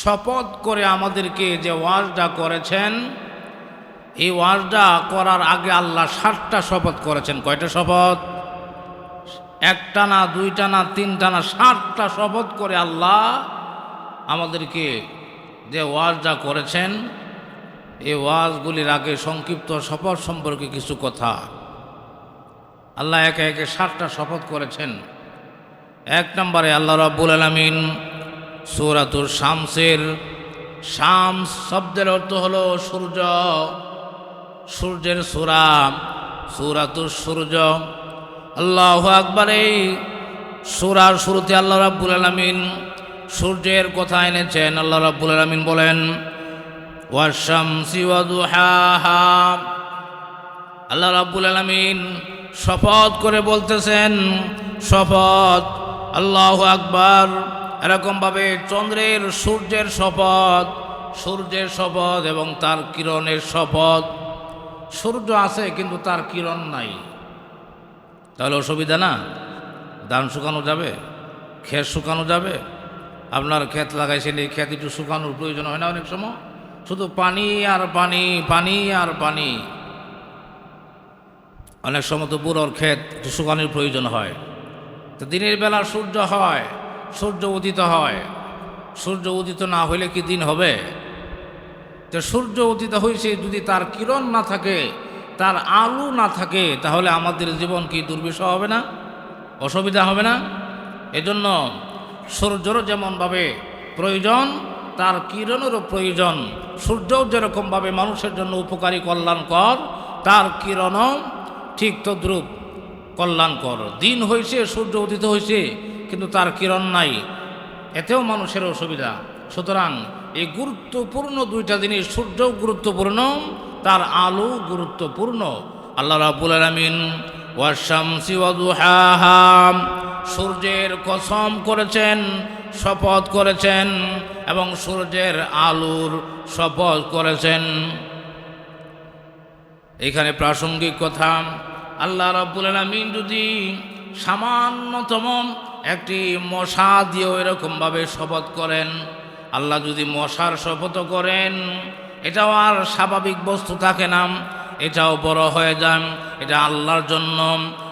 শপথ করে আমাদেরকে যে ওয়াজটা করেছেন, এই ওয়াজটা করার আগে আল্লাহ ষাটটা শপথ করেছেন। কয়টা শপথ? একটা না, দুইটা না, তিনটা না ষাটটা শপথ করে আল্লাহ আমাদেরকে যে ওয়াজটা করেছেন, এই ওয়াজগুলির আগে সংক্ষিপ্ত শপথ সম্পর্কে কিছু কথা। আল্লাহ একে একে ষাটটা শপথ করেছেন। এক নম্বরে আল্লাহ রাব্বুল আলমিন সৌরাতুর শামসের, শামস শব্দের অর্থ হলো সূর্য, সূর্যের সুরা, সুরাতুর সূর্য। আল্লাহ আকবার এই সুরার শুরুতে আল্লাহ রাব্বুল আলমিন সূর্যের কথা এনেছেন। আল্লাহ রাব্বুল আলমিন বলেন ওয়াশামসি আল্লাহ রাব্বুল আলমিন শপথ করে বলতেছেন, শপথ আল্লাহ আকবার। এরকমভাবে চন্দ্রের সূর্যের শপথ সূর্যের শপথ এবং তার কিরণের শপথ। সূর্য আছে কিন্তু তার কিরণ নাই। তাহলে অসুবিধা না? ধান শুকানো যাবে, ক্ষেত শুকানো যাবে। আপনার ক্ষেত লাগাইছেন, এই ক্ষেত একটু শুকানোর প্রয়োজন হয় না অনেক সময়? শুধু পানি আর পানি পানি আর পানি। অনেক সময় তো বুড়োর ক্ষেত একটু শুকানোর প্রয়োজন হয়। তো দিনের বেলা সূর্য হয় সূর্য উদিত হয়। সূর্য উদিত না হইলে কি দিন হবে? তো সূর্য উদিত হয়েছে যদি তার কিরণ না থাকে, তার আলো না থাকে, তাহলে আমাদের জীবন কি দুর্বিষহ হবে না? অসুবিধা হবে না? এজন্য সূর্যরও যেমনভাবে প্রয়োজন, তার কিরণেরও প্রয়োজন। সূর্যও যেরকমভাবে মানুষের জন্য উপকারী, কল্যাণকর, তার কিরণও ঠিক তদ্রূপ কল্যাণকর। দিন হয়েছে সূর্য উদিত হয়েছে কিন্তু তার কিরণ নাই। এতেও মানুষের অসুবিধা। সুতরাং এই গুরুত্বপূর্ণ দুইটা জিনিস সূর্যও গুরুত্বপূর্ণ, তার আলো গুরুত্বপূর্ণ। আল্লাহ রাবুল আলমিন সূর্যের কসম করেছেন, শপথ করেছেন এবং সূর্যের আলোর শপথ করেছেন। এখানে প্রাসঙ্গিক কথা, আল্লাহ রাব্বুল আলামিন যদি সামান্যতম একটি মশা দিয়েও এরকমভাবে শপথ করেন। আল্লাহ যদি মশার শপথ করেন, এটাও আর স্বাভাবিক বস্তু থাকে না। এটাও বড় হয়ে যান, এটা আল্লাহর জন্য।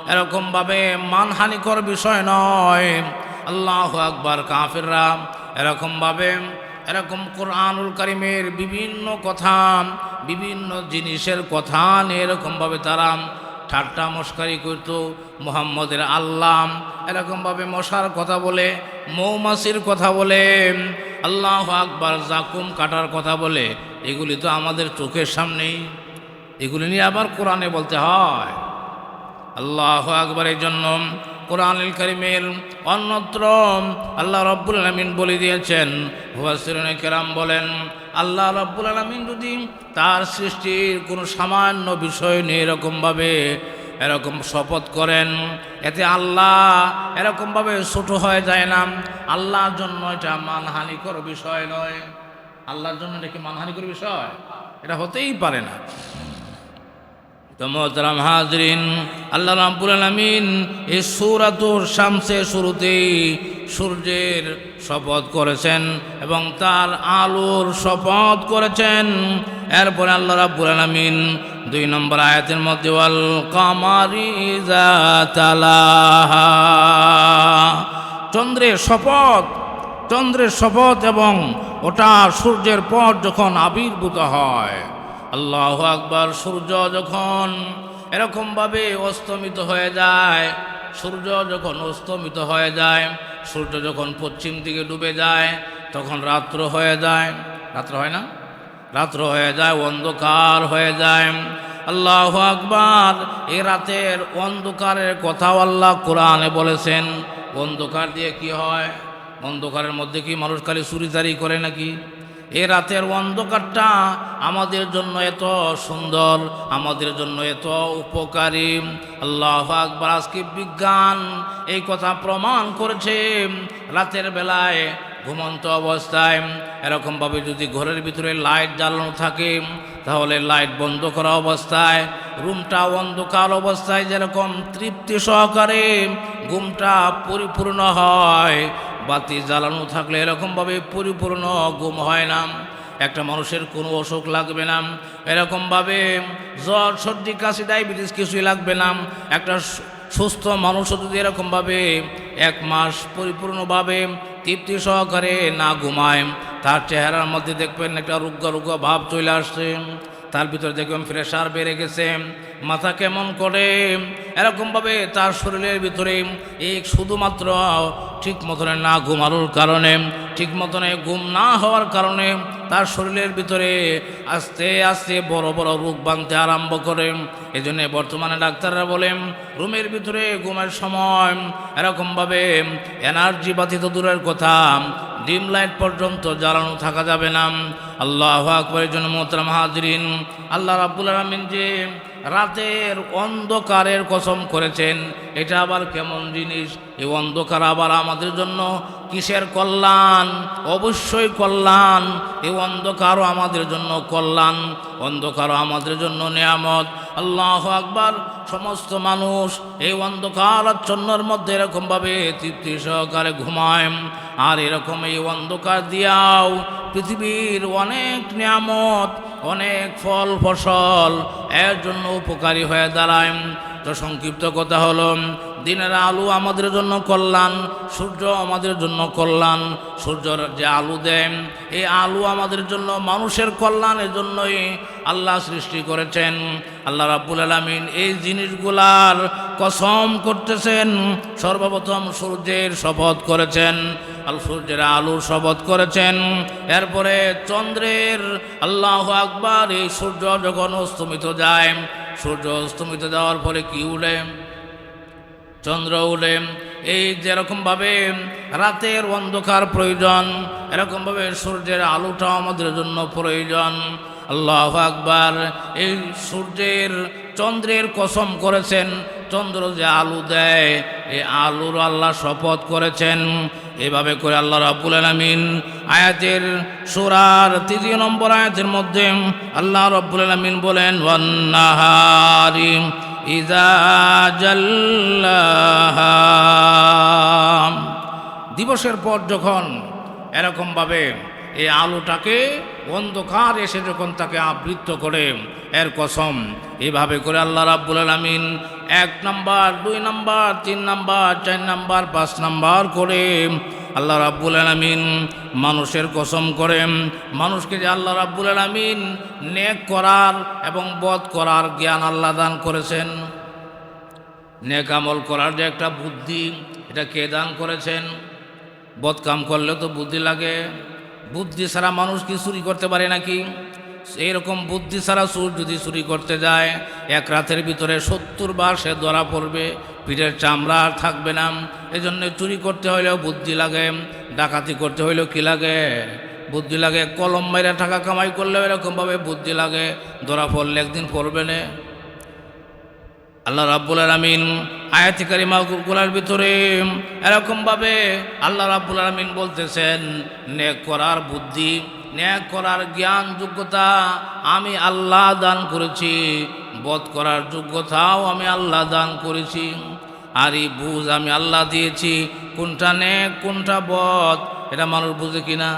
এরকমভাবে মানহানিকর বিষয় নয়। আল্লাহ আকবার, কাফিররা এরকমভাবে, এরকম কোরআনুল কারিমের বিভিন্ন কথা, বিভিন্ন জিনিসের কথা নিয়ে এরকমভাবে তারা ঠাট্টা মস্কারি করত, মোহাম্মদের আল্লাম, এরকমভাবে মশার কথা বলে, মৌমাছির কথা বলে, আল্লাহ আকবার জাকুম কাটার কথা বলে, এগুলি তো আমাদের চোখের সামনেই। এগুলি নিয়ে আবার কোরআনে বলতে হয়। আল্লাহ আকবরের জন্য কোরআনুল করিমের অন্যত্র আল্লাহ রব্বুল আলমিন বলে দিয়েছেন। হুয়াসিরনে কেরাম বলেন, আল্লাহ রব্বুল আলমিন যদি তার সৃষ্টির কোনো সামান্য বিষয় নিয়ে এরকমভাবে এরকম শপথ করেন, এতে আল্লাহ এরকমভাবে ছোট হয়ে যায় না। আল্লাহর জন্য এটা মানহানিকর বিষয় নয়। আল্লাহর জন্য এটা কি মানহানিকর বিষয়? এটা হতেই পারে না। তো মোহতারাম হাজরিন, আল্লাহ রাব্বুল আলামিন এই সূরাতুর শামসে শুরুতেই সূর্যের শপথ করেছেন এবং তার আলোর শপথ করেছেন। এরপরে আল্লাহ রাব্বুল আলামিন দুই নম্বর আয়াতের মধ্যে, ওয়াল কামারি চন্দ্রের শপথ চন্দ্রের শপথ এবং ওটা সূর্যের পর যখন আবির্ভূত হয় আল্লাহ আকবার, সূর্য যখন এরকমভাবে অস্তমিত হয়ে যায়, সূর্য যখন অস্তমিত হয়ে যায়, সূর্য যখন পশ্চিম দিকে ডুবে যায়, তখন রাত্র হয়ে যায়। রাত্র হয় না? রাত্র হয়ে যায়, অন্ধকার হয়ে যায়। আল্লাহ আকবার, এ রাতের অন্ধকারের কথাও আল্লাহ কোরআনে বলেছেন। অন্ধকার দিয়ে কি হয়? অন্ধকারের মধ্যে কি মানুষ খালি চুরিদারি করে নাকি? এ রাতের অন্ধকারটা আমাদের জন্য এত সুন্দর, আমাদের জন্য এত উপকারী। আল্লাহ আকবর, আজকে বিজ্ঞান এই কথা প্রমাণ করেছে। রাতের বেলায় ঘুমন্ত অবস্থায় এরকমভাবে যদি ঘরের ভিতরে লাইট জ্বালানো থাকে, তাহলে লাইট বন্ধ করা অবস্থায়, রুমটা অন্ধকার অবস্থায় যেরকম তৃপ্তি সহকারে ঘুমটা পরিপূর্ণ হয় বাতি জ্বালানো থাকলে এরকমভাবে পরিপূর্ণ ঘুম হয় না। একটা মানুষের কোনো অসুখ লাগবে না। এরকমভাবে জ্বর, সর্দি, কাশি, ডায়াবেটিস কিছুই লাগবে না। একটা সুস্থ মানুষও যদি এরকমভাবে এক মাস পরিপূর্ণভাবে তৃপ্তি সহকারে না ঘুমায়, তার চেহারার মধ্যে দেখবেন একটা রুগ্গ রুগ্গ ভাব চলে আসছে। তার ভিতরে দেখবেন প্রেশার বেড়ে গেছে, মাথা কেমন করে? এরকমভাবে তার শরীরের ভিতরে এই শুধুমাত্র ঠিক মতনে না ঘুমানোর কারণে, ঠিক মতনে ঘুম না হওয়ার কারণে তার শরীরের ভিতরে আস্তে আস্তে বড় বড় রোগ বাঁধতে আরম্ভ করে। জন্যে বর্তমানে ডাক্তাররা বলেন, রুমের ভিতরে ঘুমের সময় এরকমভাবে এনার্জি বাতিত দূরের কথা ডিম লাইট পর্যন্ত জ্বালানো থাকা যাবে না। আল্লাহ আকবরের জন্য মোহতরাম হাজরিন। আল্লাহ রাবুল আলমিন যে রাতের অন্ধকারের কসম করেছেন। এটা আবার কেমন জিনিস? এই অন্ধকার আবার আমাদের জন্য কিসের কল্যাণ? অবশ্যই কল্যাণ। এই অন্ধকারও আমাদের জন্য কল্যাণ। অন্ধকারও আমাদের জন্য নিয়ামত। আল্লাহ আকবার। সমস্ত মানুষ এই অন্ধকার আচ্ছন্নর মধ্যে এরকমভাবে তৃপ্তি সহকারে ঘুমায়। আর এরকম এই অন্ধকার দিয়াও পৃথিবীর অনেক নিয়ামত অনেক ফল ফসল, এর জন্য উপকারী হয়ে দাঁড়ায়। তো সংক্ষিপ্ত কথা হলো, দিনের আলু আমাদের জন্য কল্যাণ, সূর্য আমাদের জন্য কল্যাণ। সূর্যর যে আলু দেন এই আলু আমাদের জন্য মানুষের কল্যাণের জন্যই আল্লাহ সৃষ্টি করেছেন। আল্লাহ রাব্বুল আলমিন এই জিনিসগুলার কসম করতেছেন, সর্বপ্রথম সূর্যের শপথ করেছেন, আল সূর্যের আলুর শপথ করেছেন, এরপরে চন্দ্রের আল্লাহ আকবার এই সূর্য যখন অস্তমিত যায়, সূর্য অস্তমিত যাওয়ার পরে কি উঠে? চন্দ্র উঠে। এই যেরকমভাবে রাতের অন্ধকার প্রয়োজন, এরকমভাবে সূর্যের আলোটাও আমাদের জন্য প্রয়োজন। আল্লাহ আকবার এই সূর্যের চন্দ্রের কসম করেছেন। চন্দ্র যে আলু দেয়, এ আলুর আল্লাহ শপথ করেছেন। এভাবে করে আল্লাহ রাবুল আলমিন আয়াতের সুরার তৃতীয় নম্বর আয়াতের মধ্যে আল্লাহ রব্বুল আলমিন বলেন ইজা দিবসের পর যখন এরকমভাবে এই আলোটাকে অন্ধকার এসে যখন তাকে আবৃত্ত করে, এর কসম, এভাবে করে আল্লাহ রাব্বুল আলমিন এক নাম্বার, দুই নাম্বার, তিন নাম্বার, চার নাম্বার, পাঁচ নাম্বার করে আল্লাহ রাব্বুল আলমিন মানুষের কসম করে। মানুষকে যে আল্লাহ রাব্বুল আলমিন নেক করার এবং বধ করার জ্ঞান আল্লাহ দান করেছেন। নেক আমল করার যে একটা বুদ্ধি, এটা কে দান করেছেন? বদকাম করলে তো বুদ্ধি লাগে। বুদ্ধি ছাড়া মানুষ কি চুরি করতে পারে নাকি? এইরকম বুদ্ধি ছাড়া চুর যদি চুরি করতে যায়, এক রাতের ভিতরে সত্তর বার সে ধরা পড়বে পিঠের চামড়া আর থাকবে না। এই জন্য চুরি করতে হইলেও বুদ্ধি লাগে, ডাকাতি করতে হইলেও কি লাগে? বুদ্ধি লাগে, কলম মাইরা টাকা কামাই করলেও এরকমভাবে বুদ্ধি লাগে, ধরা পড়লে একদিন পড়বে না। আল্লাহ রাব্বুল আলমিন আয়াতিকারী মাগুলার ভিতরে এরকমভাবে আল্লাহ রাব্বুল আলমিন বলতেছেন, নেক করার বুদ্ধি ন্যাক করার জ্ঞান, যোগ্যতা আমি আল্লাহ দান করেছি। বধ করার যোগ্যতাও আমি আল্লাহ দান করেছি। আর এই বুঝ আমি আল্লাহ দিয়েছি। কোনটা নেক, কোনটা বধ, এটা মানুষ বুঝে কিনা?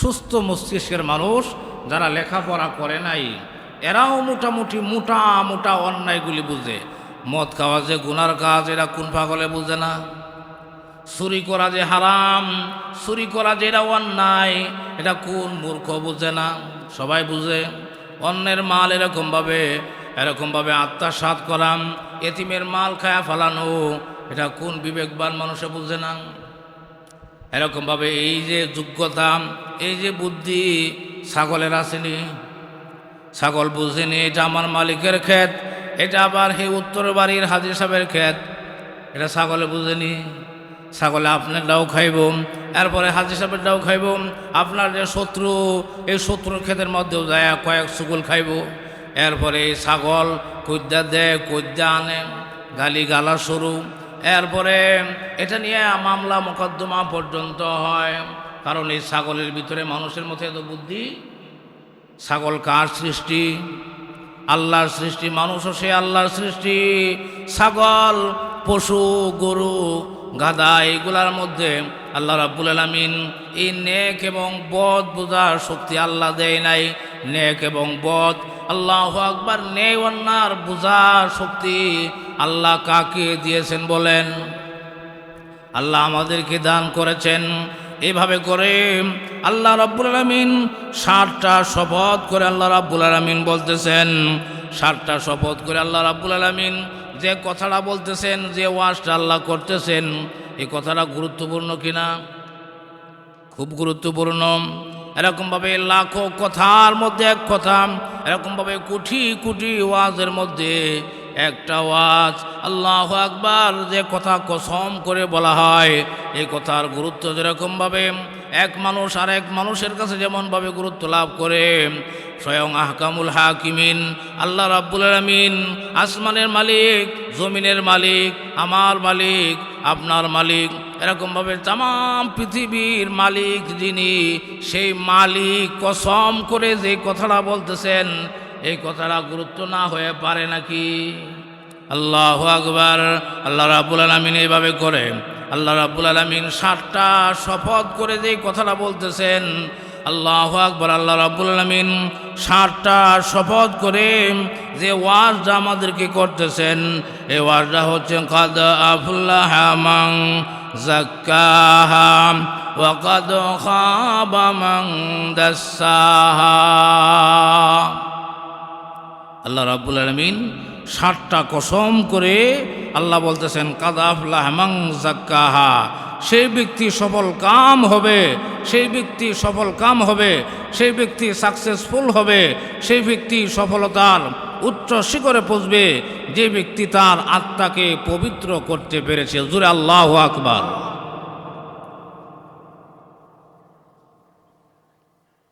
সুস্থ মস্তিষ্কের মানুষ যারা লেখাপড়া করে নাই এরাও মোটামুটি মোটা মোটা অন্যায়গুলি বুঝে। মদ খাওয়া যে গুনার কাজ, এরা কোন পাগলে বুঝে না? চুরি করা যে হারাম, চুরি করা যে এটা অন্যায়, এটা কোন মূর্খ বুঝে না? সবাই বুঝে। অন্যের মাল এরকমভাবে এরকমভাবে আত্মাসাত করাম এতিমের মাল খায়া ফালানো, এটা কোন বিবেকবান মানুষে বুঝে না? এরকমভাবে এই যে যোগ্যতা, এই যে বুদ্ধি, ছাগলের আসেনি। ছাগল বুঝেনি এটা আমার মালিকের ক্ষেত, এটা আবার হে উত্তর বাড়ির হাজির সাহেবের ক্ষেত। এটা ছাগলে বুঝেনি ছাগলে আপনার ডাও খাইব, এরপরে হাজির সাহেবের ডাও খাইব, আপনার যে শত্রু, এই শত্রুর ক্ষেতের মধ্যেও যায়, কয়েক সুগুল খাইব। এরপরে এই ছাগল কৈদ্যা দেয় কৈদ্যা আনে গালি গালা শুরু। এরপরে এটা নিয়ে মামলা মোকদ্দমা পর্যন্ত হয়, কারণ এই ছাগলের ভিতরে মানুষের মধ্যে এত বুদ্ধি ছাগল কার সৃষ্টি? আল্লাহর সৃষ্টি, মানুষও সে আল্লাহর সৃষ্টি। ছাগল, পশু, গরু গাদা এইগুলার মধ্যে আল্লাহ রাব্বুল আলমিন এই নেক এবং বদ বোঝার শক্তি আল্লাহ দেয় নাই। নেক এবং বদ, আল্লাহ আকবার নেই অন্যার বোঝার শক্তি আল্লাহ কাকে দিয়েছেন বলেন? আল্লাহ আমাদেরকে দান করেছেন। এভাবে করে আল্লাহ রাব্বুল আলমিন ষাটটা শপথ করে আল্লাহ রাব্বুল আলমিন বলতেছেন ষাটটা শপথ করে আল্লাহ রাব্বুল আলমিন যে কথাটা বলতেছেন, যে ওয়াজটা আল্লাহ করতেছেন, এই কথাটা গুরুত্বপূর্ণ কিনা? খুব গুরুত্বপূর্ণ। এরকমভাবে লাখো কথার মধ্যে এক কথা, এরকমভাবে কোটি কোটি ওয়াজের মধ্যে একটা ওয়াজ, আল্লাহ আকবার, যে কথা কসম করে বলা হয়, এই কথার গুরুত্ব যেরকমভাবে এক মানুষ আর এক মানুষের কাছে যেমনভাবে গুরুত্ব লাভ করে, স্বয়ং আহকামুল হাকিমিন, আল্লাহ রাব্বুল আলমিন, আসমানের মালিক, জমিনের মালিক, আমার মালিক, আপনার মালিক, এরকমভাবে তাম পৃথিবীর মালিক যিনি, সেই মালিক কসম করে যে কথাটা বলতেছেন এই কথাটা গুরুত্ব না হয়ে পারে নাকি? আল্লাহ আকবার। আল্লাহ রাবুল আলমিন এইভাবে করে। আল্লাহ রাবুল আলমিন ষাটটা শপথ করে যে কথাটা বলতেছেন, আল্লাহ আকবর, আল্লাহ রাবুল আলমিন ষাটটা শপথ করে যে ওয়াজটা আমাদেরকে করতেছেন, এই ওয়াজটা হচ্ছে, কাদ আফুল্লাহ মাং জাক্কাহা ওয়াকাদ খাবা মাং দাসাহা। আল্লাহ রাব্বুল আলমিন ষাটটা কসম করে আল্লাহ বলতেছেন কাদাফলাহ মাং জাক্কাহা। সেই ব্যক্তি সফল কাম হবে, সেই ব্যক্তি সফল কাম হবে, সেই ব্যক্তি সাকসেসফুল হবে, সেই ব্যক্তি সফলতার উচ্চ শিখরে পৌঁছবে, যে ব্যক্তি তার আত্মাকে পবিত্র করতে পেরেছে। জুরে আল্লাহ আকবার।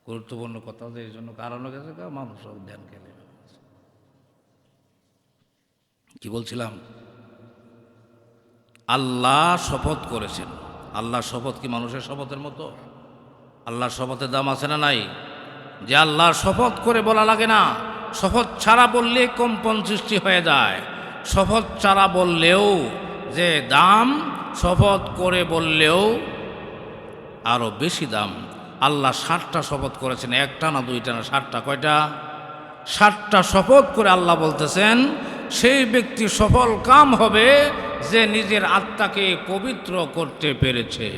গুরুত্বপূর্ণ কথা যে, এই জন্য কারণ গেছে মানুষ ধ্যান খেলে কি বলছিলাম? আল্লাহ শপথ করেছেন। আল্লাহ শপথ কি মানুষের শপথের মতো? আল্লাহর শপথের দাম আছে না নাই? যে আল্লাহর শপথ করে বলা লাগে না, শপথ ছাড়া বললে কম্পন সৃষ্টি হয়ে যায়। শপথ ছাড়া বললেও যে দাম, শপথ করে বললেও আরও বেশি দাম। আল্লাহ ষাটটা শপথ করেছেন, একটা না দুইটা না ষাটটা কয়টা? ষাটটা শপথ করে আল্লাহ বলতেছেন সেই ব্যক্তি সফল কাম হবে যে নিজের আত্মাকে পবিত্র করতে পেরেছে।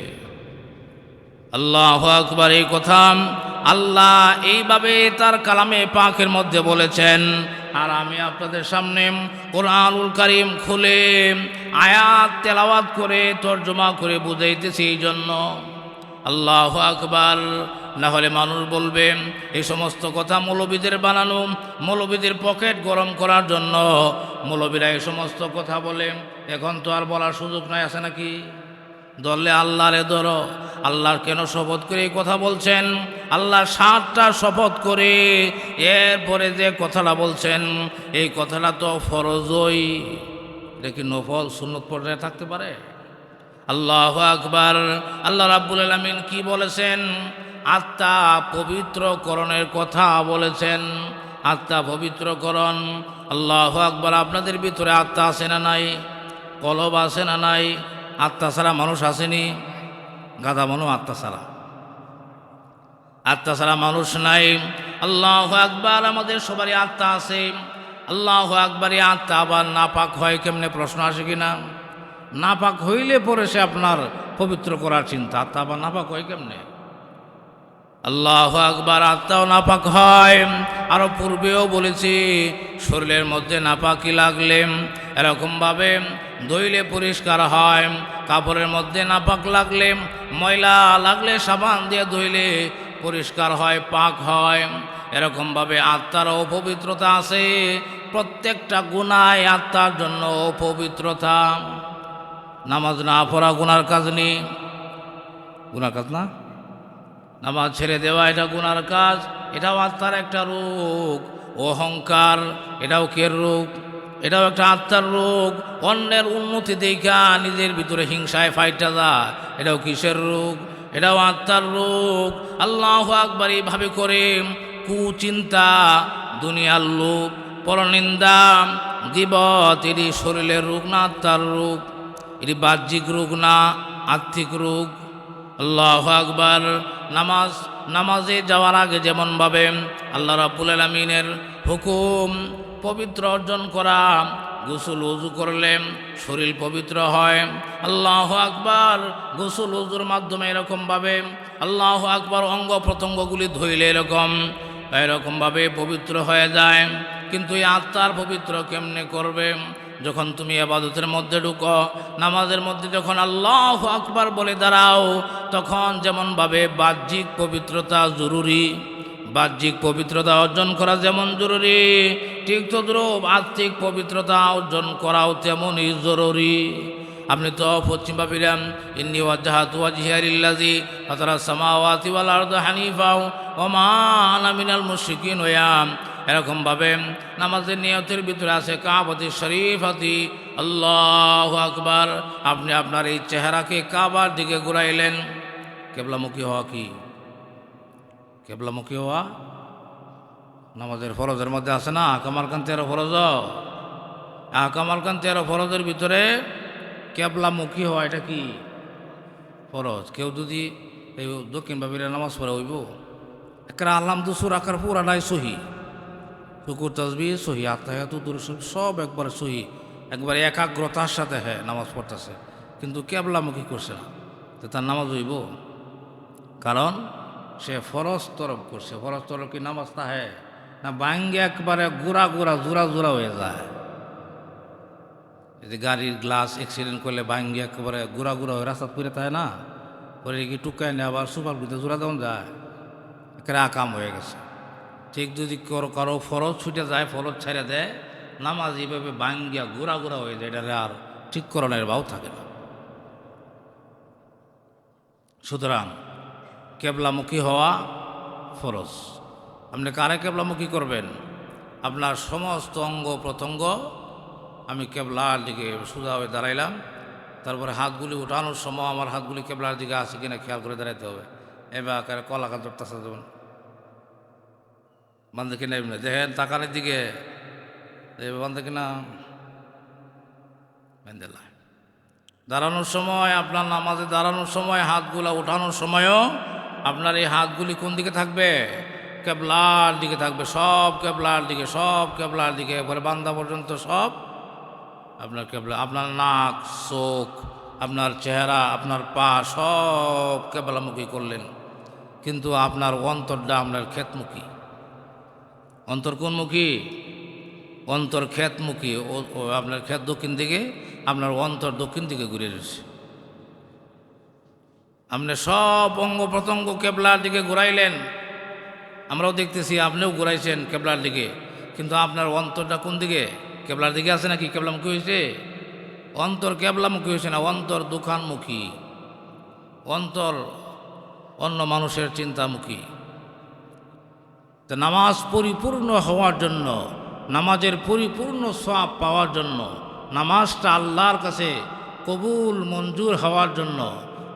আল্লাহ আকবার, এই কথা আল্লাহ এইভাবে তার কালামে পাকের মধ্যে বলেছেন। আর আমি আপনাদের সামনে কোরআনুল করিম খুলে আয়াত তেলাওয়াত করে তর্জমা করে বুঝাইতেছি এই জন্য। আল্লাহ আকবার। না হলে মানুষ বলবে, এই সমস্ত কথা মৌলবীদের বানানো, মৌলবীদের পকেট গরম করার জন্য। মৌলবীরা এই সমস্ত কথা বলে। এখন তো আর বলার সুযোগ নাই, আছে নাকি? ধরলে আল্লাহরে ধরো। আল্লাহর কেন শপথ করে এই কথা বলছেন? আল্লাহ সাতটা শপথ করে। এরপরে যে কথাটা বলছেন, এই কথাটা তো ফরজই। দেখি নফল, সুন্নত পর্যায়ে থাকতে পারে? আল্লাহ আকবার। আল্লাহ রাব্বুল আলমিন কি বলেছেন? আত্মা পবিত্রকরণের কথা বলেছেন। আত্মা পবিত্রকরণ। আল্লাহ আকবার, আপনাদের ভিতরে আত্মা আছে না নাই? কলব আছে না নাই? আত্মা ছাড়া মানুষ আসেনি? গাদা মানুষ আত্মা ছাড়া। আত্মা ছাড়া মানুষ নাই। আল্লাহ আকবার, আমাদের সবারই আত্মা আছে। আল্লাহ আকবারই আত্মা আবার নাপাক হয় কেমনে? প্রশ্ন আসে কিনা? না নাপাক হইলে পরে সে আপনার পবিত্র করার চিন্তা। আত্মা আবার নাপাক হয় কেমনে? আল্লাহ আকবার, আত্মাও নাপাক হয়। আরও পূর্বেও বলেছি, শরীরের মধ্যে নাপাকি লাগলে এরকমভাবে ধইলে পরিষ্কার হয়। কাপড়ের মধ্যে নাপাক লাগলে, ময়লা লাগলে সাবান দিয়ে ধুইলে পরিষ্কার হয়, পাক হয়। এরকমভাবে আত্মারও অপবিত্রতা আছে। প্রত্যেকটা গুণায় আত্মার জন্য অপবিত্রতা নামাজ না পড়া গুনার কাজ নেই। গুনার কাজ না? নামাজ ছেড়ে দেওয়া, এটা গুনার কাজ। এটাও আত্মার একটা রোগ। অহংকার, এটাও কের রোগ? এটাও একটা আত্মার রোগ। অন্যের উন্নতি দেখা, নিজের ভিতরে হিংসায় ফাইটা দা এটাও কিসের রোগ? এটাও আত্মার রোগ। আল্লাহ আকবার এইভাবে করে। কুচিন্তা, দুনিয়ার লোক পরনিন্দা, গিবত, এটি শরীরের রোগ না আত্মার রোগ? এটি বাহ্যিক রোগ না আর্থিক রোগ। আল্লাহ আকবার। নামাজ, নামাজে যাওয়ার আগে যেমনভাবে আল্লাহ রাব্বুল আলমিনের হুকুম পবিত্র অর্জন করা, গোসল উজু করলে শরীর পবিত্র হয়। আল্লাহ আকবার। গোসল উজুর মাধ্যমে এরকমভাবে আল্লাহ আকবার অঙ্গ প্রত্যঙ্গগুলি ধইলে এরকম, এরকমভাবে পবিত্র হয়ে যায়। কিন্তু এই আত্মার পবিত্র কেমনে করবে? যখন তুমি আবাদতের মধ্যে ঢুকো, নামাজের মধ্যে যখন আল্লাহ আকবার বলে দাঁড়াও, তখন যেমনভাবে বাহ্যিক পবিত্রতা জরুরি, বাহ্যিক পবিত্রতা অর্জন করা যেমন জরুরি, ঠিক তদ্রুপ আত্মিক পবিত্রতা অর্জন করাও তেমনই জরুরি। আপনি তো পশ্চিম পাপিরাম ইন্নি ওয়াজাহাতু ওয়াজহিয়ারিল্লাজি ফাতারা সামাওয়াতি ওয়াল আরদু হানিফাও, ওয়া মা মুশরিকিন ওয়াম এরকমভাবে নামাজের নিয়তের ভিতরে আছে কাবতি শরীফাতি, আল্লাহ আকবার। আপনি আপনার এই চেহারাকে কাবার দিকে ঘুরাইলেন। কেবলামুখী হওয়া কি? কেবলামুখী হওয়া? নামাজের ফরজের মধ্যে আছে না? কামালকান তেরো ফরজ? কামালকান তেরো ফরজের ভিতরে কেবলামুখী হওয়া, এটা কি? ফরজ। কেউ যদি এই দক্ষিণ বাবিরা নামাজ পড়ে হইব একটা আল্লাম দুসুর আকার পুরাটাই সহি। শুকুর তসবি সহি আত্মায়াতু দুরসুল সব একবারে সহি, একবারে একাগ্রতার সাথে হ্যাঁ নামাজ পড়তেছে। কিন্তু কেবলামুখী করছে না, তো তার নামাজ হইব। কারণ সে ফরজ তরফ করছে, ফরজ তরফ কি নামাজ তাহে না বাঙ্গে একবারে গুড়া গুড়া জোড়া জোড়া হয়ে যায়। যদি গাড়ির গ্লাস অ্যাক্সিডেন্ট করলে ভাঙ্গি একেবারে গুড়া গুড়া হয়ে রাস্তা পুরে থাকে না পরে কি টুকায় নিয়ে আবার সুপার ভিতরে জোড়া দেওয়া যায়, একেবারে আকাম হয়ে গেছে। ঠিক যদি কারও ফরজ ছুটে যায়, ফরজ ছেড়ে দেয়, নামাজ এইভাবে বাঙ্গিয়া গুড়া গুড়া হয়ে যায় এটা আর ঠিক করণের ভাও থাকে না। সুতরাং কেবলামুখী হওয়া ফরজ। আপনি কারে কেবলামুখী করবেন? আপনার সমস্ত অঙ্গ প্রত্যঙ্গ আমি কেবলার দিকে সোজা হয়ে দাঁড়াইলাম, তারপরে হাতগুলি উঠানোর সময় আমার হাতগুলি কেবলার দিকে আছে কিনা খেয়াল করে দাঁড়াইতে হবে। এবার আকারে কলা কাজ ধরতেছে যেমন বান্ধে কিনা এমনি দেখেন তাকানের দিকে। বান্ধে কিনা? বেন্দেলা দাঁড়ানোর সময়, আপনার নামাজে দাঁড়ানোর সময়, হাতগুলা উঠানোর সময়ও আপনার এই হাতগুলি কোন দিকে থাকবে? কেবলার দিকে থাকবে। সব কেবলার দিকে, সব কেবলার দিকে। এবারে বান্দা পর্যন্ত সব আপনার কেবলা, আপনার নাক, চোখ, আপনার চেহারা, আপনার পা সব কেবলামুখী করলেন। কিন্তু আপনার অন্তরটা আপনার ক্ষেতমুখী। অন্তর কোনমুখী? অন্তর ও আপনার ক্ষেত দক্ষিণ দিকে, আপনার অন্তর দক্ষিণ দিকে ঘুরে রয়েছে আপনি সব অঙ্গ প্রত্যঙ্গ কেবলার দিকে ঘুরাইলেন। আমরাও দেখতেছি আপনিও ঘুরাইছেন কেবলার দিকে। কিন্তু আপনার অন্তরটা কোন দিকে? কেবলার দিকে আছে নাকি কেবলামুখী হয়েছে? অন্তর কেবলামুখী হয়েছে না, অন্তর দোকানমুখী। অন্তর অন্য মানুষের চিন্তামুখী। তো নামাজ পরিপূর্ণ হওয়ার জন্য, নামাজের পরিপূর্ণ সব পাওয়ার জন্য, নামাজটা আল্লাহর কাছে কবুল, মঞ্জুর হওয়ার জন্য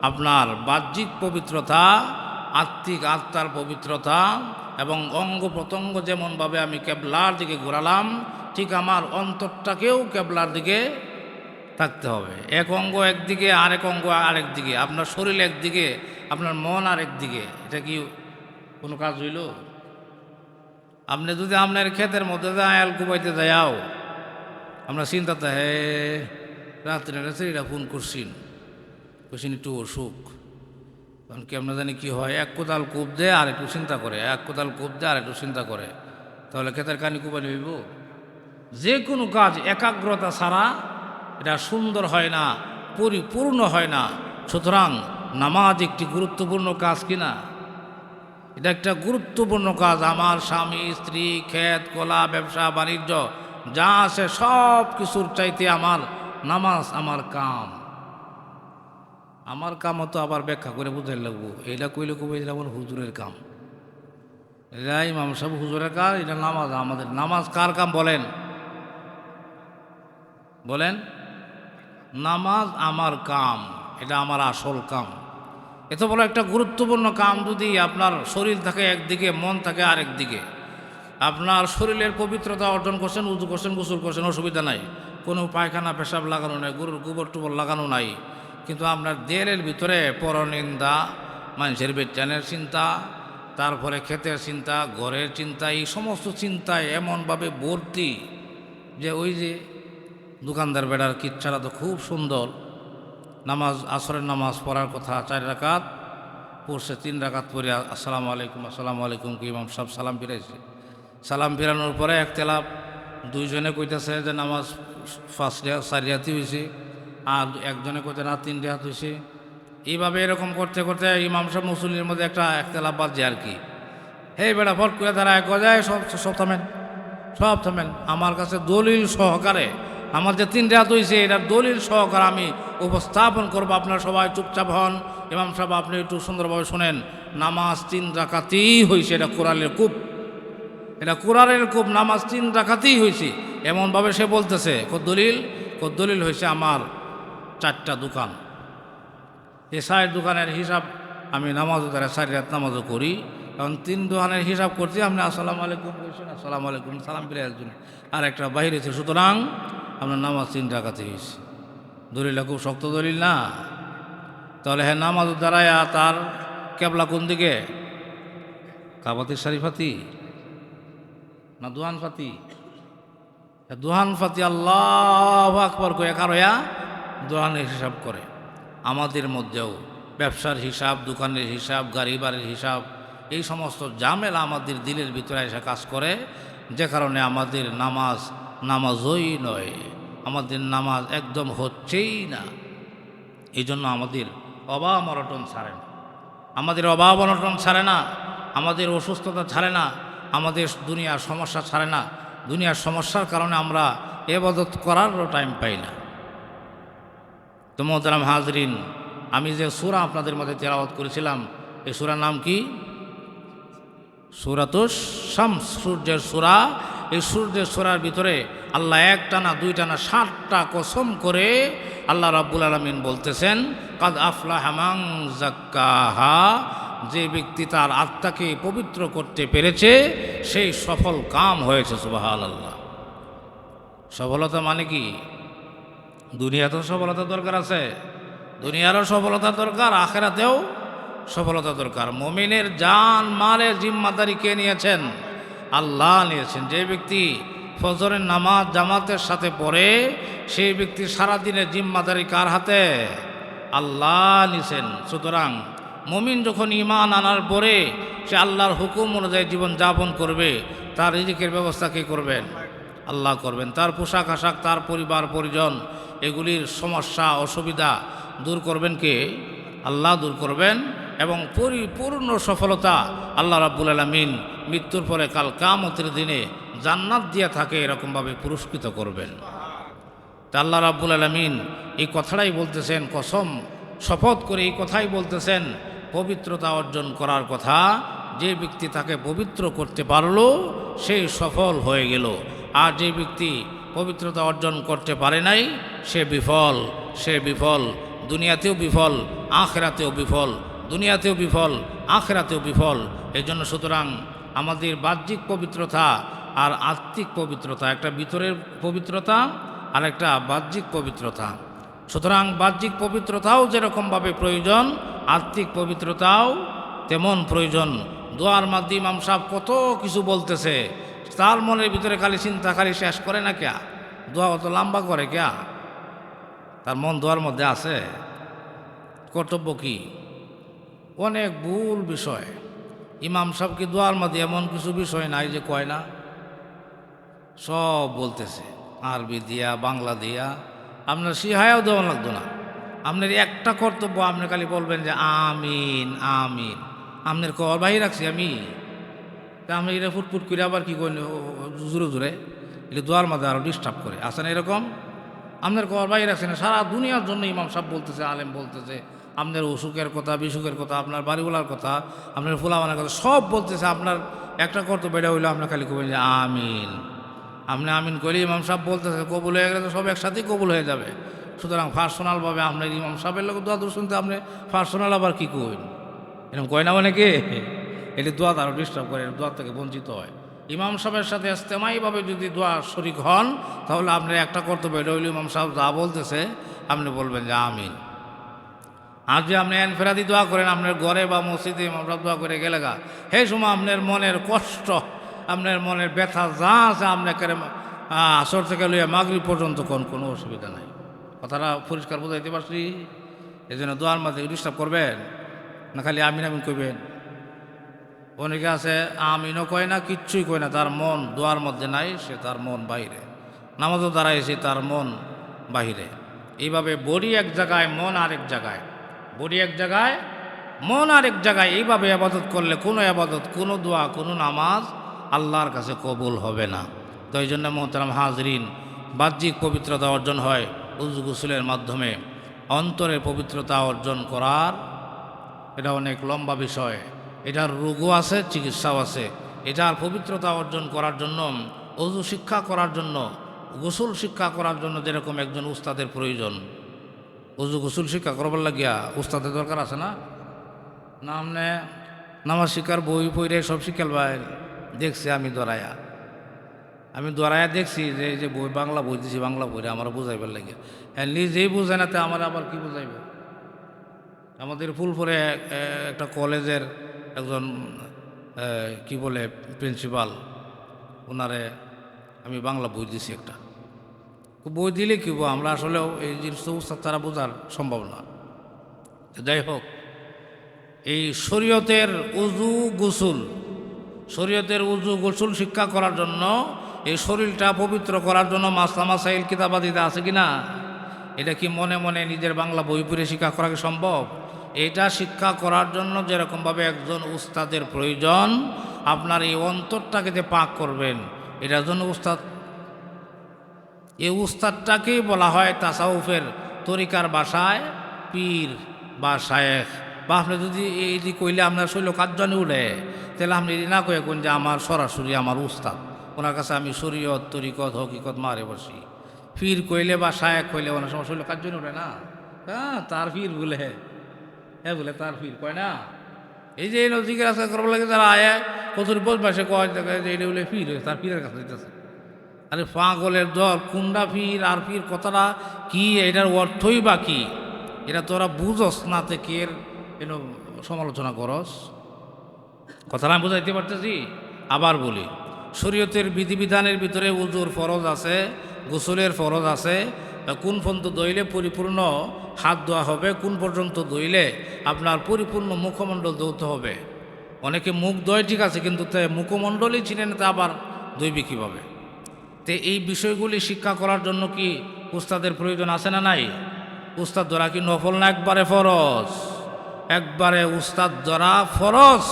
আপনার বাহ্যিক পবিত্রতা, আত্মিক আত্মার পবিত্রতা এবং অঙ্গ প্রত্যঙ্গ যেমনভাবে আমি কেবলার দিকে ঘোরালাম, ঠিক আমার অন্তরটাকেও কেবলার দিকে থাকতে হবে। এক অঙ্গ একদিকে, আরেক অঙ্গ আরেক দিকে, আপনার শরীর একদিকে, আপনার মন আরেক দিকে। এটা কি কোনো কাজ হইল? আপনি যদি আপনার ক্ষেতের মধ্যে আয়াল কুবাইতে যাও আমরা চিন্তাতে হে, রাত্রে রাত্রিরা ফোন করছিন। করছেন একটু অসুখ। কারণ কেমন জানি কি হয়, এক কোদাল কূপ দেয়, আর একটু চিন্তা করে। এক কোদাল কূপ দেয়, আর একটু চিন্তা করে। তাহলে ক্ষেতের কানি কুপানি হইব যে কোনো কাজ একাগ্রতা ছাড়া এটা সুন্দর হয় না, পরিপূর্ণ হয় না। সুতরাং নামাজ একটি গুরুত্বপূর্ণ কাজ কিনা? এটা একটা গুরুত্বপূর্ণ কাজ। আমার স্বামী, স্ত্রী, ক্ষেত, কলা, ব্যবসা, বাণিজ্য, যা আছে সব কিছুর চাইতে আমার নামাজ আমার কাম। আমার কাম তো আবার ব্যাখ্যা করে বুঝাই লাগবো। এটা কইলে কবে এটা আমার হুজুরের কাম। এটা ইমাম সাহেব হুজুরের কাজ, এটা নামাজ। আমাদের নামাজ কার কাম বলেন? বলেন, নামাজ আমার কাম, এটা আমার আসল কাম। এত বড় একটা গুরুত্বপূর্ণ কাম যদি আপনার শরীর থাকে একদিকে, মন থাকে আরেক দিকে। আপনার শরীরের পবিত্রতা অর্জন করছেন, উজু করছেন, গোসল করছেন, অসুবিধা নাই। কোনো পায়খানা, পেশাব লাগানো নাই, গরুর গোবর টুবর লাগানো নাই। কিন্তু আপনার দেলের ভিতরে পরনিন্দা, মানুষের বেচানের চিন্তা, তারপরে ক্ষেতের চিন্তা, ঘরের চিন্তা, এই সমস্ত চিন্তায় এমনভাবে ভর্তি যে ওই যে দোকানদার বেড়ার কিচ্ছাটা তো খুব সুন্দর। নামাজ, আসরের নামাজ পড়ার কথা চার রাকাত পড়ছে তিন রাকাত পরে আসসালামু আলাইকুম আসসালামু আলাইকুম, কি ইমাম সব সালাম ফিরাইছে। সালাম ফিরানোর পরে এক তেলাপ দুইজনে কইতেছে যে নামাজ ফার্স্ট চার রাতি হয়েছে আর একজনে কইতে না, তিন রাত হয়েছে এইভাবে এরকম করতে করতে ইমাম সাহেব মুসলিমের মধ্যে একটা একতলাপ বাজছে আর কি। হে বেড়া ফট করে তারা এক গজায় সব সব থামেন সব থামেন। আমার কাছে দলিল সহকারে আমার যে তিন রাত হয়েছে এটার দলিল সহকারে আমি উপস্থাপন করব। আপনারা সবাই চুপচাপ হন। ইমাম সাহেব, আপনি একটু সুন্দরভাবে শোনেন। নামাজ তিন রাকাতেই হয়েছে এটা কোরআনের কূপ। এটা কোরআনের কূপ, নামাজ তিন রাখাতেই হয়েছে এমনভাবে সে বলতেছে কো দলিল? কো দলিল হয়েছে আমার চারটা দোকান। এই চার দোকানের হিসাব আমি নামাজও দ্বারা চারি রাত নামাজও করি। কারণ তিন দোকানের হিসাব করছি আপনি আসসালামু আলাইকুম বলছেন, আসসালামু আলাইকুম, সালাম ফিরে একজন আর একটা আছে সুতরাং আপনার নামাজ তিন রাখাতে হয়েছে দলিলটা খুব শক্ত দলিল না? তাহলে হ্যাঁ নামাজ দ্বারায়া তার কেবলা কোন দিকে? কাবাতির শরীফাতি না দোহান ফাতি? দোহান ফাতি আল্লাহ আকবর করে কারোয়া দোহানের হিসাব করে। আমাদের মধ্যেও ব্যবসার হিসাব, দোকানের হিসাব, গাড়ি বাড়ির হিসাব, এই সমস্ত জামেলা আমাদের দিলের ভিতরে এসে কাজ করে। যে কারণে আমাদের নামাজ নামাজই নয়। আমাদের নামাজ একদম হচ্ছেই না। এই জন্য আমাদের অভাব অনটন ছাড়ে না। আমাদের অভাব অনটন ছাড়ে না। আমাদের অসুস্থতা ছাড়ে না। আমাদের দুনিয়ার সমস্যা ছাড়ে না। দুনিয়ার সমস্যার কারণে আমরা এবাদত করারও টাইম পাই না। তো মোহতারাম হাজরিন, আমি যে সুরা আপনাদের মধ্যে তেলাওয়াত করেছিলাম, এই সুরার নাম কি? সুরাতুস শামস, সূর্যের সুরা এই সূর্যের সুরার ভিতরে আল্লাহ একটা না দুইটা না ষাটটা কসম করে আল্লাহ রাব্বুল আলমিন বলতেছেন, কাদ আফলা হামাং জাক্কাহা যে ব্যক্তি তার আত্মাকে পবিত্র করতে পেরেছে, সেই সফল কাম হয়েছে সুবাহাল আল্লাহ সফলতা মানে কি? দুনিয়াতেও সফলতা দরকার আছে, দুনিয়ারও সফলতা দরকার, আখেরাতেও সফলতা দরকার। মমিনের জান, মালের জিম্মাদারি কে নিয়েছেন? আল্লাহ নিয়েছেন। যে ব্যক্তি ফজরের নামাজ জামাতের সাথে পড়ে, সেই ব্যক্তি সারাদিনের জিম্মাদারি কার হাতে? আল্লাহ নিছেন সুতরাং মমিন যখন ইমান আনার পরে সে আল্লাহর হুকুম অনুযায়ী জীবন যাপন করবে, তার রিজিকের ব্যবস্থা কে করবেন? আল্লাহ করবেন। তার পোশাক আশাক, তার পরিবার, পরিজন, এগুলির সমস্যা, অসুবিধা দূর করবেন কে? আল্লাহ দূর করবেন। এবং পরিপূর্ণ সফলতা আল্লাহ রাব্বুল আলমিন মৃত্যুর পরে কাল কামতের দিনে জান্নাত দিয়ে থাকে এরকমভাবে পুরস্কৃত করবেন। তা আল্লাহ রাব্বুল আলমিন এই কথাটাই বলতেছেন, কসম শপথ করে এই কথাই বলতেছেন, পবিত্রতা অর্জন করার কথা, যে ব্যক্তি তাকে পবিত্র করতে পারল, সে সফল হয়ে গেল। আর যে ব্যক্তি পবিত্রতা অর্জন করতে পারে নাই, সে বিফল সে বিফল, দুনিয়াতেও বিফল, আখেরাতেও বিফল দুনিয়াতেও বিফল, আখেরাতেও বিফল। এই জন্য সুতরাং আমাদের বাহ্যিক পবিত্রতা আর আত্মিক পবিত্রতা, একটা ভিতরের পবিত্রতা আর একটা বাহ্যিক পবিত্রতা। সুতরাং বাহ্যিক পবিত্রতাও যেরকমভাবে প্রয়োজন, আত্মিক পবিত্রতাও তেমন প্রয়োজন। দোয়ার মাধ্যমে ইমাম সাহেব কত কিছু বলতেছে, তার মনের ভিতরে খালি চিন্তা, খালি শেষ করে না ক্যা? দোয়া অত লম্বা করে ক্যা? তার মন দোয়ার মধ্যে আছে। কর্তব্য কি? অনেক ভুল বিষয়। ইমাম সাহেব কি দোয়ার মধ্যে এমন কিছু বিষয় নাই যে কয় না? সব বলতেছে, আরবি দিয়া, বাংলা দিয়া। আপনার সিহায়াও দেওয়া লাগতো না। আপনার একটা কর্তব্য আপনি খালি বলবেন যে আমিন আমিন। আপনার কর বাহি রাখছি আমি। তা আমি এটা ফুটফুট করে আবার কি করি জোরে জোরে। এটা দোয়ার মধ্যে আরও ডিস্টার্ব করে। আসেন এরকম? আপনার কর বাহি না। সারা দুনিয়ার জন্য ইমাম সাহেব বলতেছে, আলেম বলতেছে। আপনার অসুখের কথা, বিসুখের কথা, আপনার বাড়িওয়ালার কথা, আপনার ফুলামানের কথা, সব বলতেছে, আপনার একটা কর্তব্য এটা হইল আপনার খালি কবেন যে আমিন। আপনি আমিন করলে ইমাম সাহেব বলতেছে, কবুল হয়ে গেলে তো সব একসাথেই কবুল হয়ে যাবে। সুতরাং পার্সোনালভাবে আপনার ইমাম সাহেবের লোক দোয়া শুনতে আপনি পার্সোনাল আবার কী কইন এরকম কয় না মানে কে? এটি দোয়া আরও ডিস্টার্ব করে দোয়া থেকে বঞ্চিত হয়। ইমাম সাহেবের সাথে ইস্তেমাইভাবে যদি দোয়া শরিক হন, তাহলে আপনি একটা কর্তব্য, এটা হইল ইমাম সাহেব যা বলতেছে, আপনি বলবেন যে আমিন। আর যে আপনি এনফেরাদি দোয়া করেন, আপনার ঘরে বা মসজিদে সাহেব দোয়া করে গেলে গা। সেই সময় আপনার মনের কষ্ট, আপনার মনের ব্যথা যা আছে আপনাকে আসর থেকে লইয়া মাগরি পর্যন্ত কোন, কোনো অসুবিধা নাই। কথাটা পরিষ্কার বোঝাইতে পারছি? এই জন্য দোয়ার মাঝে ডিস্টার্ব করবেন, না খালি আমিন আমিন কইবেন? অনেকে আছে, আমিনও কয় না, কিচ্ছুই কয় না, তার মন দোয়ার মধ্যে নাই, সে তার মন বাইরে নামাজও দাঁড়াইছে, তার মন বাহিরে। এইভাবে বডি এক জায়গায়, মন আরেক জায়গায়। বডি এক জায়গায়, মন আরেক জায়গায় এইভাবে আবাদত করলে কোনো আবাদত, কোনো দোয়া, কোনো নামাজ আল্লাহর কাছে কবুল হবে না। তো এই জন্য মোহতারাম হাজরিন, বাহ্যিক পবিত্রতা অর্জন হয় উজু গুসুলের মাধ্যমে। অন্তরের পবিত্রতা অর্জন করার এটা অনেক লম্বা বিষয়। এটার রোগও আছে, চিকিৎসাও আছে। এটার পবিত্রতা অর্জন করার জন্য অজু শিক্ষা করার জন্য, গোসল শিক্ষা করার জন্য যেরকম একজন উস্তাদের প্রয়োজন। অজু গোসল শিক্ষা করবার লাগিয়া উস্তাদের দরকার আছে না? নামনে নামাজ শিক্ষার বই পইরে সব ভাই দেখছি আমি দরায়া আমি দরায়া দেখছি যে যে বই বাংলা বই দিছি, বাংলা বইরে আমার বুঝাইবার লাগে হ্যাঁ নিজেই বুঝায় না তে আমার আবার কি বুঝাইব? আমাদের ফুলপুরে একটা কলেজের একজন কি বলে, প্রিন্সিপাল ওনারে আমি বাংলা বই দিছি একটা। বই দিলে কি? আমরা আসলেও এই জিনিসটা উস্তাদ তারা বোঝার সম্ভব না। যাই হোক, এই শরীয়তের উজু গোসুল, শরীয়তের উজু গোসুল শিক্ষা করার জন্য, এই শরীরটা পবিত্র করার জন্য মাসলা মাসাইল কিতাবাদিতে আছে কি না? এটা কি মনে মনে নিজের বাংলা বই পড়ে শিক্ষা করা কি সম্ভব? এটা শিক্ষা করার জন্য যেরকমভাবে একজন উস্তাদের প্রয়োজন, আপনার এই অন্তরটাকে যে পাক করবেন, এটার জন্য উস্তাদ এই উস্তাদটাকেই বলা হয় তাসাউফের তরিকার বাসায় পীর বা শায়েখ। বা আপনি যদি এই যে কইলে আপনার শৈল কার্যনে উঠে তাহলে আপনি যদি না কয়ে কোন যে আমার সরাসরি আমার উস্তাদ। ওনার কাছে আমি শরীয়ত, তরিকত, হকিকত মারে বসি পীর কইলে বা শায়েক কইলে ওনার সময় শৈল কার্যনে উঠে না? হ্যাঁ তার পীর বলে। হ্যাঁ বলে তার পীর, কয় না? এই যে নজিকের আজকে করবার লাগে যারা আয় কত বস বাসে কয় যে এটা বলে পীর তার পীরের কাছে দিতেছে আরে পাগলের দল, কুন্ডা ফির আর ফির কথাটা কি? এটার অর্থই বা কি? এটা তোরা বুঝস না এর এন সমালোচনা করস। কথাটা আমি বুঝাইতে পারতেছি? আবার বলি, শরীয়তের বিধিবিধানের ভিতরে উজুর ফরজ আছে, গোসলের ফরজ আছে, কোন পর্যন্ত দইলে পরিপূর্ণ হাত ধোয়া হবে, কোন পর্যন্ত দইলে আপনার পরিপূর্ণ মুখমণ্ডল ধৌতে হবে। অনেকে মুখ দয় ঠিক আছে, কিন্তু তে মুখমণ্ডলই চিনেন তা আবার দইবে কীভাবে? তে এই বিষয়গুলি শিক্ষা করার জন্য কি উস্তাদের প্রয়োজন আছে না নাই? উস্তাদ ধরা কি নফল না একবারে ফরজ? একবারে উস্তাদ ধরা ফরজ।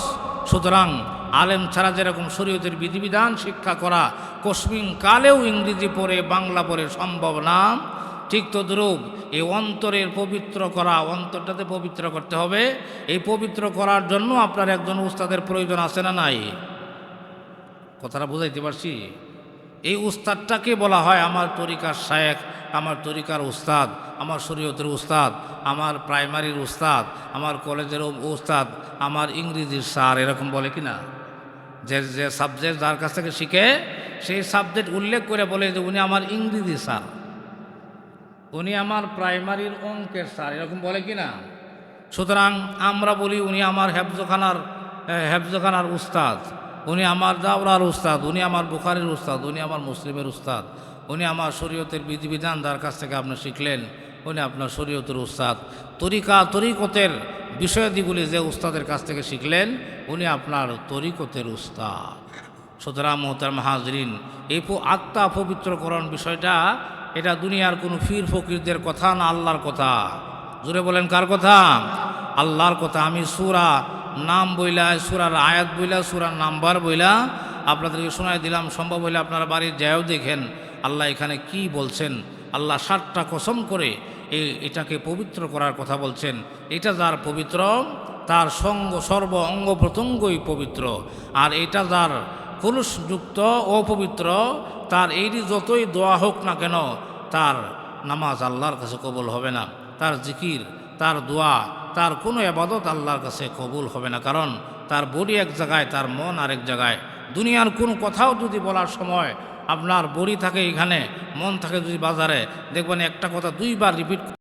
সুতরাং আলেম ছাড়া যেরকম শরীয়তের বিধিবিধান শিক্ষা করা কসমিন কালেও ইংরেজি পড়ে, বাংলা পড়ে সম্ভব না, ঠিক তদ্রূপ এই অন্তরের পবিত্র করা, অন্তরটাতে পবিত্র করতে হবে। এই পবিত্র করার জন্য আপনার একজন উস্তাদের প্রয়োজন আছে না নাই? কথাটা বুঝাইতে পারছি? এই উস্তাদটাকে বলা হয় আমার তরিকার শায়েক আমার তরিকার উস্তাদ, আমার শরীয়তের উস্তাদ, আমার প্রাইমারির উস্তাদ, আমার কলেজের উস্তাদ, আমার ইংরেজির স্যার, এরকম বলে কি না যে যে সাবজেক্ট যার কাছ থেকে শিখে, সেই সাবজেক্ট উল্লেখ করে বলে যে উনি আমার ইংরেজি স্যার। উনি আমার প্রাইমারির অঙ্কের স্যার, এরকম বলে কি না সুতরাং আমরা বলি উনি আমার হেফজখানার হেফজখানার উস্তাদ। উনি আমার দাওরার উস্তাদ, উনি আমার বুখারের উস্তাদ, উনি আমার মুসলিমের উস্তাদ, উনি আমার শরীয়তের বিধিবিধান যার কাছ থেকে আপনি শিখলেন, উনি আপনার শরীয়তের উস্তাদ। তরিকা, তরিকতের বিষয়াদিগুলি যে উস্তাদের কাছ থেকে শিখলেন, উনি আপনার তরিকতের উস্তাদ। সুতরাং মোহতার হাজরিন, এই আত্মা পবিত্রকরণ বিষয়টা, এটা দুনিয়ার কোনো ফির ফকিরদের কথা না আল্লাহর কথা। জোরে বলেন কার কথা? আল্লাহর কথা। আমি সুরা নাম বইলা, সুরার আয়াত বইলা, সুরার নাম্বার বইলা আপনাদেরকে শোনাই দিলাম, সম্ভব হইলে আপনারা বাড়ির যায়ও দেখেন। আল্লাহ এখানে কি বলছেন? আল্লাহ ষাটটা কসম করে এই, এটাকে পবিত্র করার কথা বলছেন। এটা যার পবিত্র, তার সঙ্গ, সর্ব অঙ্গ প্রত্যঙ্গই পবিত্র। আর এটা যার কলুষযুক্ত, অপবিত্র, তার এইটি যতই দোয়া হোক না কেন, তার নামাজ আল্লাহর কাছে কবল হবে না। তার জিকির, তার দোয়া তার কোনো আবাদত আল্লাহর কাছে কবুল হবে না। কারণ তার বডি এক জায়গায়, তার মন আরেক জায়গায়। দুনিয়ার কোনো কথাও যদি বলার সময় আপনার বড়ি থাকে এখানে, মন থাকে যদি বাজারে, দেখবেন একটা কথা দুইবার রিপিট